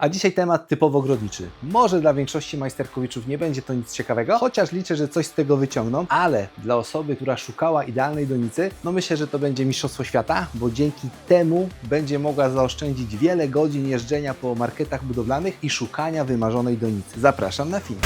A dzisiaj temat typowo ogrodniczy. Może dla większości majsterkowiczów nie będzie to nic ciekawego, chociaż liczę, że coś z tego wyciągną, ale dla osoby, która szukała idealnej donicy, no myślę, że to będzie mistrzostwo świata, bo dzięki temu będzie mogła zaoszczędzić wiele godzin jeżdżenia po marketach budowlanych i szukania wymarzonej donicy. Zapraszam na film.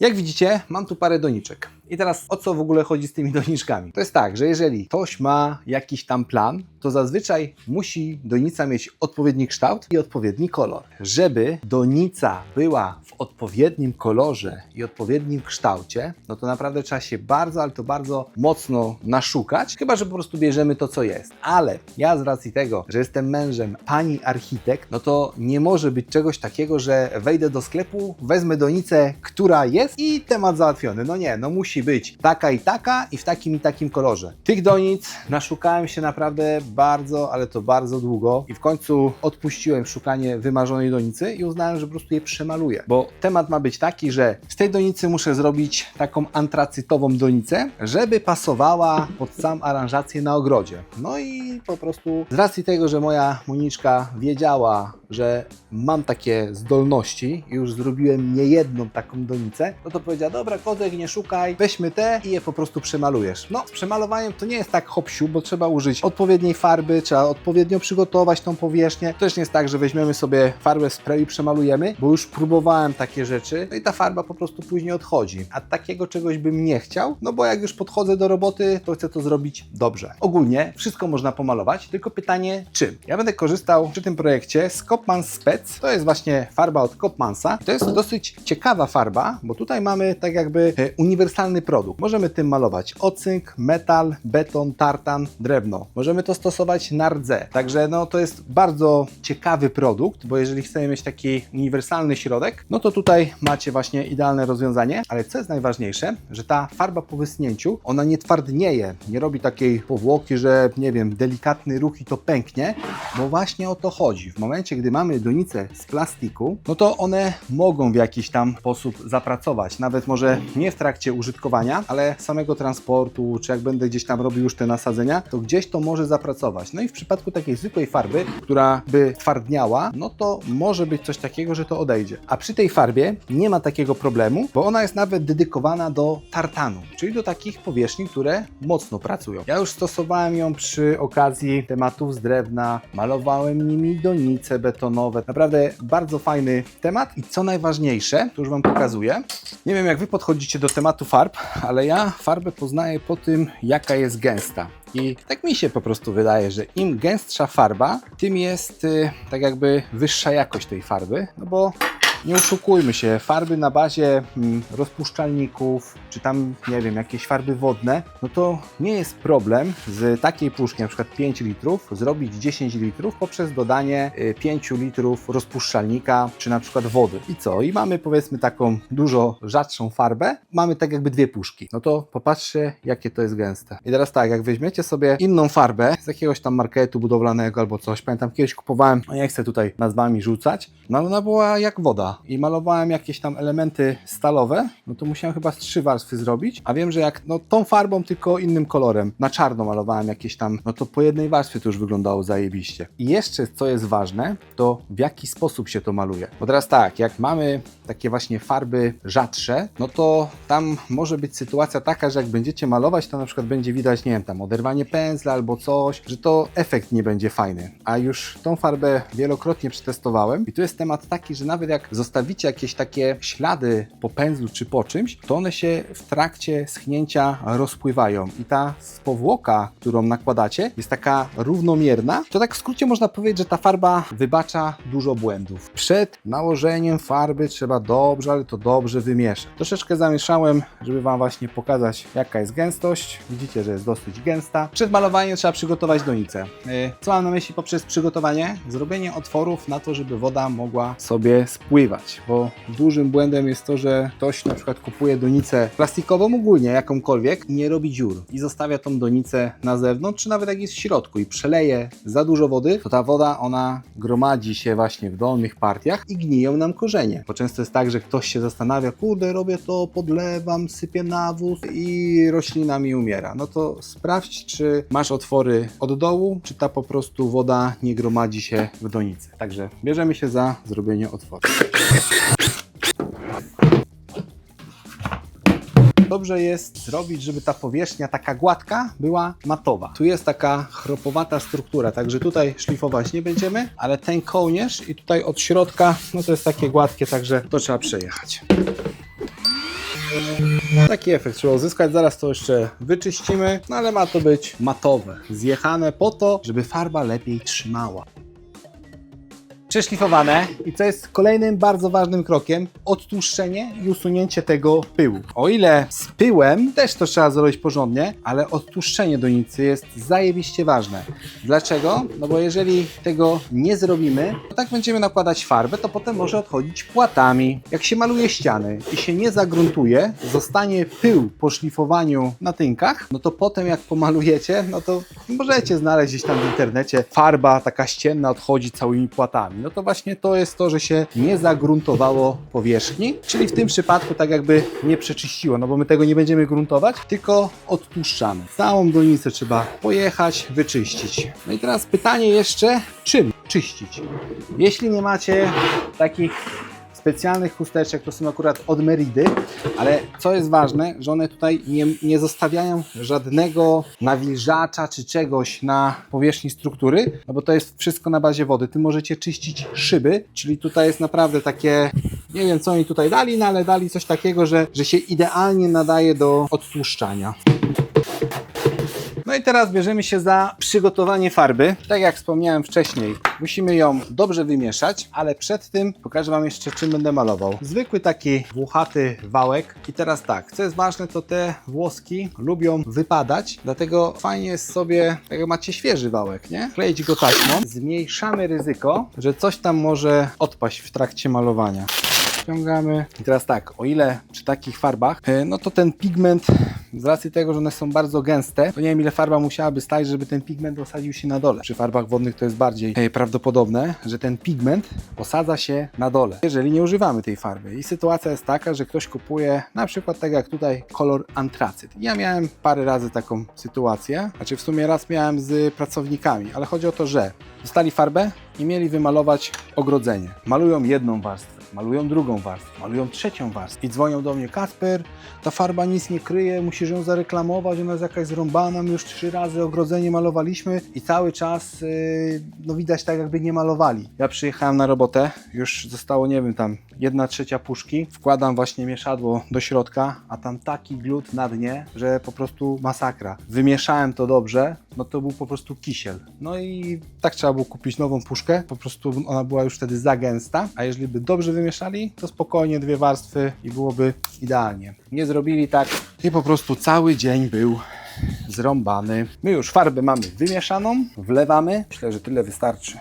Jak widzicie, mam tu parę doniczek. I teraz o co w ogóle chodzi z tymi doniczkami? To jest tak, że jeżeli ktoś ma jakiś tam plan, to zazwyczaj musi donica mieć odpowiedni kształt i odpowiedni kolor. Żeby donica była w odpowiednim kolorze i odpowiednim kształcie, no to naprawdę trzeba się bardzo, ale to bardzo mocno naszukać, chyba że po prostu bierzemy to, co jest. Ale ja z racji tego, że jestem mężem pani architekt, no to nie może być czegoś takiego, że wejdę do sklepu, wezmę donicę, która jest i temat załatwiony. No nie, no musi być taka i taka i w takim i takim kolorze. Tych donic naszukałem się naprawdę bardzo, ale to bardzo długo i w końcu odpuściłem szukanie wymarzonej donicy i uznałem, że po prostu je przemaluję. Bo temat ma być taki, że z tej donicy muszę zrobić taką antracytową donicę, żeby pasowała pod sam aranżację na ogrodzie. No i po prostu z racji tego, że moja Moniczka wiedziała, że mam takie zdolności i już zrobiłem niejedną taką donicę, no to powiedziała, dobra kotek, nie szukaj, weźmy te i je po prostu przemalujesz. No, z przemalowaniem to nie jest tak hopsiu, bo trzeba użyć odpowiedniej farby, trzeba odpowiednio przygotować tą powierzchnię. To też nie jest tak, że weźmiemy sobie farbę spray i przemalujemy, bo już próbowałem takie rzeczy, no i ta farba po prostu później odchodzi. A takiego czegoś bym nie chciał, no bo jak już podchodzę do roboty, to chcę to zrobić dobrze. Ogólnie wszystko można pomalować, tylko pytanie czym? Ja będę korzystał przy tym projekcie z Kopman Spec. To jest właśnie farba od Kopmansa. To jest dosyć ciekawa farba, bo tutaj mamy tak jakby e, uniwersalny produkt. Możemy tym malować ocynk, metal, beton, tartan, drewno. Możemy to stosować na rdze. Także no to jest bardzo ciekawy produkt, bo jeżeli chcemy mieć taki uniwersalny środek, no to tutaj macie właśnie idealne rozwiązanie. Ale co jest najważniejsze, że ta farba po wysnięciu, ona nie twardnieje, nie robi takiej powłoki, że nie wiem, delikatny ruch i to pęknie, bo właśnie o to chodzi. W momencie, gdy mamy donicę z plastiku, no to one mogą w jakiś tam sposób zapracować. Nawet może nie w trakcie użytkowania, ale samego transportu, czy jak będę gdzieś tam robił już te nasadzenia, to gdzieś to może zapracować. No i w przypadku takiej zwykłej farby, która by twardniała, no to może być coś takiego, że to odejdzie. A przy tej farbie nie ma takiego problemu, bo ona jest nawet dedykowana do tartanu, czyli do takich powierzchni, które mocno pracują. Ja już stosowałem ją przy okazji tematów z drewna, malowałem nimi donice betonowe. Naprawdę bardzo fajny temat i co najważniejsze, to już Wam pokazuję. Nie wiem jak Wy podchodzicie do tematu farb, ale ja farbę poznaję po tym, jaka jest gęsta. I tak mi się po prostu wydaje, że im gęstsza farba, tym jest y, tak jakby wyższa jakość tej farby, no bo nie oszukujmy się, farby na bazie mm, rozpuszczalników, czy tam, nie wiem, jakieś farby wodne, no to nie jest problem z takiej puszki, na przykład 5 litrów, zrobić 10 litrów poprzez dodanie y, 5 litrów rozpuszczalnika, czy na przykład wody. I co? I mamy powiedzmy taką dużo rzadszą farbę, mamy tak jakby dwie puszki. No to popatrzcie, jakie to jest gęste. I teraz tak, jak weźmiecie sobie inną farbę z jakiegoś tam marketu budowlanego albo coś, pamiętam kiedyś kupowałem, no nie chcę tutaj nazwami rzucać, no ona była jak woda i malowałem jakieś tam elementy stalowe, no to musiałem chyba z trzy warstwy zrobić, a wiem, że jak no tą farbą, tylko innym kolorem, na czarno malowałem jakieś tam, no to po jednej warstwie to już wyglądało zajebiście. I jeszcze co jest ważne, to w jaki sposób się to maluje. Bo teraz tak, jak mamy takie właśnie farby rzadsze, no to tam może być sytuacja taka, że jak będziecie malować, to na przykład będzie widać, nie wiem, tam oderwanie pędzla albo coś, że to efekt nie będzie fajny. A już tą farbę wielokrotnie przetestowałem i tu jest temat taki, że nawet jak zostawicie jakieś takie ślady po pędzlu czy po czymś, to one się w trakcie schnięcia rozpływają i ta powłoka, którą nakładacie, jest taka równomierna. To tak w skrócie można powiedzieć, że ta farba wybacza dużo błędów. Przed nałożeniem farby trzeba dobrze, ale to dobrze wymieszać. Troszeczkę zamieszałem, żeby Wam właśnie pokazać, jaka jest gęstość. Widzicie, że jest dosyć gęsta. Przed malowaniem trzeba przygotować donicę. Yy, Co mam na myśli poprzez przygotowanie? Zrobienie otworów na to, żeby woda mogła sobie spływać. Bo dużym błędem jest to, że ktoś na przykład kupuje donicę plastikową ogólnie, jakąkolwiek, i nie robi dziur i zostawia tą donicę na zewnątrz, czy nawet jak jest w środku i przeleje za dużo wody, to ta woda, ona gromadzi się właśnie w dolnych partiach i gniją nam korzenie. Bo często jest tak, że ktoś się zastanawia, kurde, robię to, podlewam, sypię nawóz i roślina mi umiera. No to sprawdź, czy masz otwory od dołu, czy ta po prostu woda nie gromadzi się w donicy. Także bierzemy się za zrobienie otworu. Dobrze jest zrobić, żeby ta powierzchnia taka gładka była matowa. Tu jest taka chropowata struktura, także tutaj szlifować nie będziemy, ale ten kołnierz i tutaj od środka, no to jest takie gładkie, także to trzeba przejechać. Taki efekt trzeba uzyskać, zaraz to jeszcze wyczyścimy, no ale ma to być matowe, zjechane po to, żeby farba lepiej trzymała przeszlifowane i co jest kolejnym bardzo ważnym krokiem, odtłuszczenie i usunięcie tego pyłu. O ile z pyłem też to trzeba zrobić porządnie, ale odtłuszczenie donicy jest zajebiście ważne. Dlaczego? No bo jeżeli tego nie zrobimy, to tak będziemy nakładać farbę, to potem może odchodzić płatami. Jak się maluje ściany i się nie zagruntuje, zostanie pył po szlifowaniu na tynkach, no to potem jak pomalujecie, no to możecie znaleźć gdzieś tam w internecie farba taka ścienna odchodzi całymi płatami no to właśnie to jest to, że się nie zagruntowało powierzchni, czyli w tym przypadku tak jakby nie przeczyściło, no bo my tego nie będziemy gruntować, tylko odtłuszczamy. Całą donicę trzeba pojechać, wyczyścić. No i teraz pytanie jeszcze, czym czyścić? Jeśli nie macie takich specjalnych chusteczek, to są akurat od Meridy, ale co jest ważne, że one tutaj nie, nie zostawiają żadnego nawilżacza czy czegoś na powierzchni struktury, no bo to jest wszystko na bazie wody. Ty możecie czyścić szyby, czyli tutaj jest naprawdę takie, nie wiem co oni tutaj dali, no ale dali coś takiego, że, że się idealnie nadaje do odtłuszczania. No i teraz bierzemy się za przygotowanie farby. Tak jak wspomniałem wcześniej, musimy ją dobrze wymieszać, ale przed tym pokażę Wam jeszcze czym będę malował. Zwykły taki włochaty wałek. I teraz tak, co jest ważne, to te włoski lubią wypadać, dlatego fajnie jest sobie, tak jak macie świeży wałek, nie? Kleić go taśmą. Zmniejszamy ryzyko, że coś tam może odpaść w trakcie malowania. Ściągamy. I teraz tak, o ile przy takich farbach, e, no to ten pigment, z racji tego, że one są bardzo gęste, to nie wiem ile farba musiałaby stać, żeby ten pigment osadził się na dole. Przy farbach wodnych to jest bardziej e, prawdopodobne, że ten pigment osadza się na dole, jeżeli nie używamy tej farby. I sytuacja jest taka, że ktoś kupuje na przykład tak jak tutaj kolor antracyt. Ja miałem parę razy taką sytuację, znaczy w sumie raz miałem z pracownikami, ale chodzi o to, że dostali farbę i mieli wymalować ogrodzenie. Malują jedną warstwę malują drugą warstwę, malują trzecią warstwę i dzwonią do mnie, Kasper, ta farba nic nie kryje, musisz ją zareklamować, ona jest jakaś zrąbana, my już trzy razy ogrodzenie malowaliśmy i cały czas yy, no widać tak jakby nie malowali. Ja przyjechałem na robotę, już zostało nie wiem tam jedna trzecia puszki, wkładam właśnie mieszadło do środka, a tam taki glut na dnie, że po prostu masakra. Wymieszałem to dobrze, no to był po prostu kisiel. No i tak trzeba było kupić nową puszkę, po prostu ona była już wtedy za gęsta, a jeżeli by dobrze wymieszali, to spokojnie dwie warstwy i byłoby idealnie. Nie zrobili tak i po prostu cały dzień był zrąbany. My już farbę mamy wymieszaną, wlewamy. Myślę, że tyle wystarczy.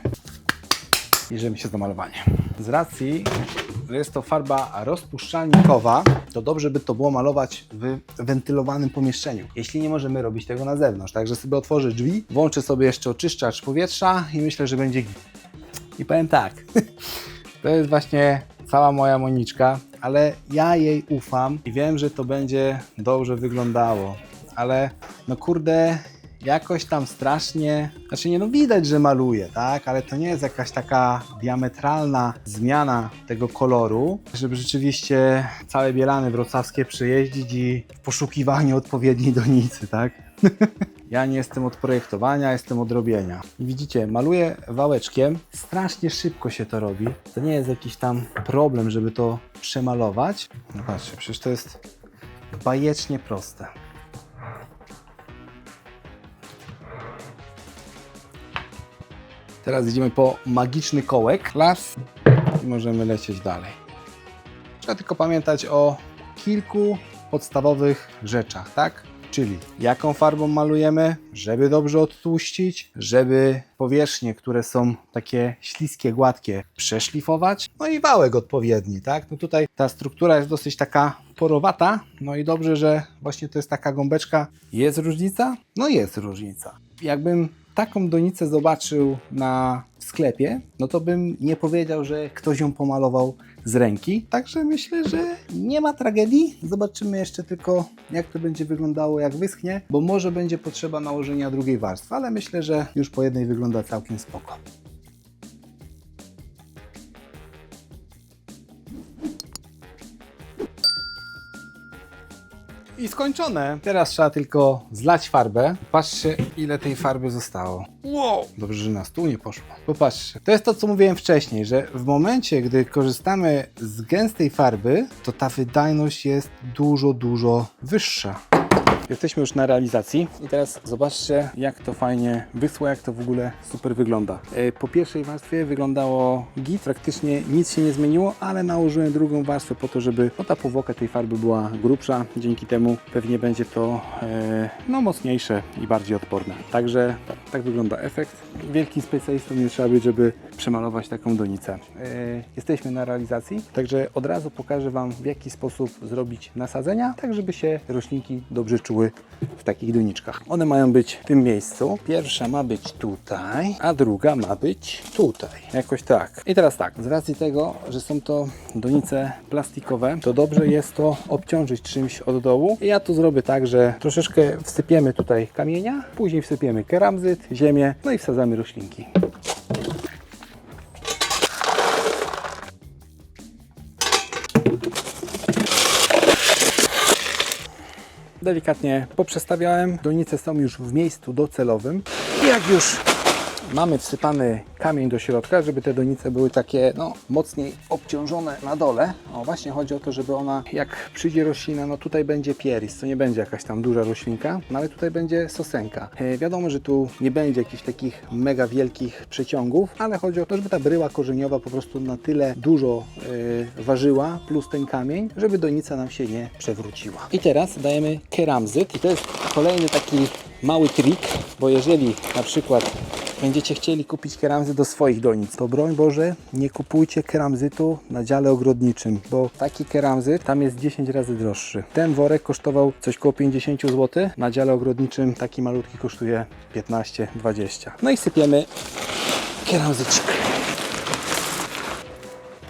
Bierzemy się za malowanie. Z racji, że jest to farba rozpuszczalnikowa, to dobrze by to było malować w wentylowanym pomieszczeniu. Jeśli nie możemy robić tego na zewnątrz, także sobie otworzę drzwi, włączę sobie jeszcze oczyszczacz powietrza i myślę, że będzie git. I powiem tak, to jest właśnie cała moja Moniczka, ale ja jej ufam i wiem, że to będzie dobrze wyglądało. Ale no kurde, jakoś tam strasznie, znaczy nie no widać, że maluje, tak, ale to nie jest jakaś taka diametralna zmiana tego koloru, żeby rzeczywiście całe Bielany wrocławskie przejeździć i w poszukiwaniu odpowiedniej donicy, tak. Ja nie jestem od projektowania, jestem od robienia. I widzicie, maluję wałeczkiem, strasznie szybko się to robi. To nie jest jakiś tam problem, żeby to przemalować. No patrzcie, przecież to jest bajecznie proste. Teraz idziemy po magiczny kołek. Las i możemy lecieć dalej. Trzeba tylko pamiętać o kilku podstawowych rzeczach, tak? Czyli jaką farbą malujemy, żeby dobrze odtłuścić, żeby powierzchnie, które są takie śliskie, gładkie, przeszlifować, no i wałek odpowiedni, tak? No tutaj ta struktura jest dosyć taka porowata, no i dobrze, że właśnie to jest taka gąbeczka. Jest różnica? No jest różnica. Jakbym taką donicę zobaczył na sklepie, no to bym nie powiedział, że ktoś ją pomalował z ręki. Także myślę, że nie ma tragedii. Zobaczymy jeszcze tylko, jak to będzie wyglądało, jak wyschnie, bo może będzie potrzeba nałożenia drugiej warstwy, ale myślę, że już po jednej wygląda całkiem spoko. I skończone. Teraz trzeba tylko zlać farbę. Patrzcie, ile tej farby zostało. Wow! Dobrze, że na stół nie poszło. Popatrzcie. To jest to, co mówiłem wcześniej, że w momencie, gdy korzystamy z gęstej farby, to ta wydajność jest dużo, dużo wyższa. Jesteśmy już na realizacji i teraz zobaczcie, jak to fajnie wyschło, jak to w ogóle super wygląda. E, Po pierwszej warstwie wyglądało git, praktycznie nic się nie zmieniło, ale nałożyłem drugą warstwę po to, żeby no, ta powłoka tej farby była grubsza. Dzięki temu pewnie będzie to e, no, mocniejsze i bardziej odporne. Także tak, tak wygląda efekt. Wielkim specjalistą nie trzeba być, żeby przemalować taką donicę. E, Jesteśmy na realizacji, także od razu pokażę Wam, w jaki sposób zrobić nasadzenia, tak żeby się roślinki dobrze czuły w takich doniczkach. One mają być w tym miejscu. Pierwsza ma być tutaj, a druga ma być tutaj. Jakoś tak. I teraz tak, z racji tego, że są to donice plastikowe, to dobrze jest to obciążyć czymś od dołu. I ja to zrobię tak, że troszeczkę wsypiemy tutaj kamienia, później wsypiemy keramzyt, ziemię, no i wsadzamy roślinki. Delikatnie poprzestawiałem. Donice są już w miejscu docelowym. I jak już mamy wsypany kamień do środka, żeby te donice były takie no, mocniej obciążone na dole. O, właśnie chodzi o to, żeby ona, jak przyjdzie roślina, no tutaj będzie pieris, to nie będzie jakaś tam duża roślinka, no ale tutaj będzie sosenka. E, wiadomo, że tu nie będzie jakichś takich mega wielkich przeciągów, ale chodzi o to, żeby ta bryła korzeniowa po prostu na tyle dużo e, ważyła, plus ten kamień, żeby donica nam się nie przewróciła. I teraz dajemy keramzyt i to jest kolejny taki mały trik, bo jeżeli na przykład będziecie chcieli kupić keramzyt do swoich donic, to broń Boże, nie kupujcie keramzytu na dziale ogrodniczym, bo taki keramzyt tam jest 10 razy droższy. Ten worek kosztował coś koło 50 zł, na dziale ogrodniczym taki malutki kosztuje 15-20. No i sypiemy keramzyczek.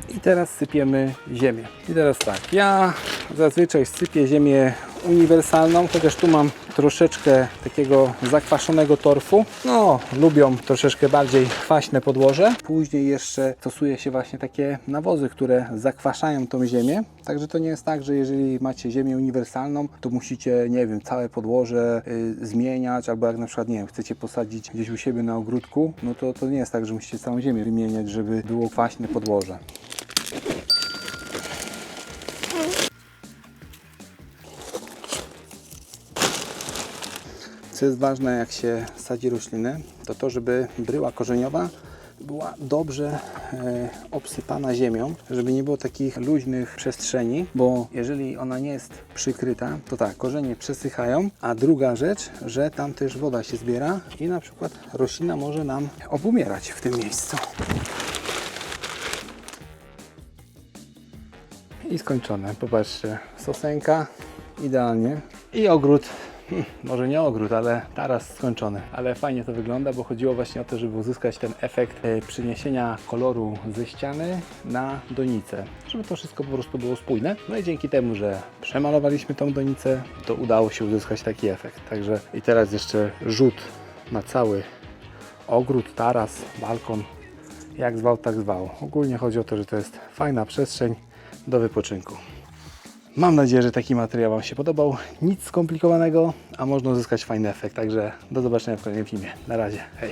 I teraz sypiemy ziemię. I teraz tak, ja zazwyczaj sypię ziemię uniwersalną, chociaż tu mam troszeczkę takiego zakwaszonego torfu. No, lubią troszeczkę bardziej kwaśne podłoże. Później jeszcze stosuje się właśnie takie nawozy, które zakwaszają tą ziemię. Także to nie jest tak, że jeżeli macie ziemię uniwersalną, to musicie, nie wiem, całe podłoże y, zmieniać, albo jak na przykład, nie wiem, chcecie posadzić gdzieś u siebie na ogródku, no to to nie jest tak, że musicie całą ziemię wymieniać, żeby było kwaśne podłoże. Co jest ważne, jak się sadzi rośliny, to to, żeby bryła korzeniowa była dobrze e, obsypana ziemią, żeby nie było takich luźnych przestrzeni, bo jeżeli ona nie jest przykryta, to tak, korzenie przesychają, a druga rzecz, że tam też woda się zbiera i na przykład roślina może nam obumierać w tym miejscu. I skończone. Popatrzcie, sosenka idealnie i ogród Hmm, może nie ogród, ale taras skończony. Ale fajnie to wygląda, bo chodziło właśnie o to, żeby uzyskać ten efekt e, przyniesienia koloru ze ściany na donicę. Żeby to wszystko po prostu było spójne. No i dzięki temu, że przemalowaliśmy tą donicę, to udało się uzyskać taki efekt. Także i teraz jeszcze rzut na cały ogród, taras, balkon. Jak zwał, tak zwał. Ogólnie chodzi o to, że to jest fajna przestrzeń do wypoczynku. Mam nadzieję, że taki materiał Wam się podobał. Nic skomplikowanego, a można uzyskać fajny efekt. Także do zobaczenia w kolejnym filmie. Na razie. Hej!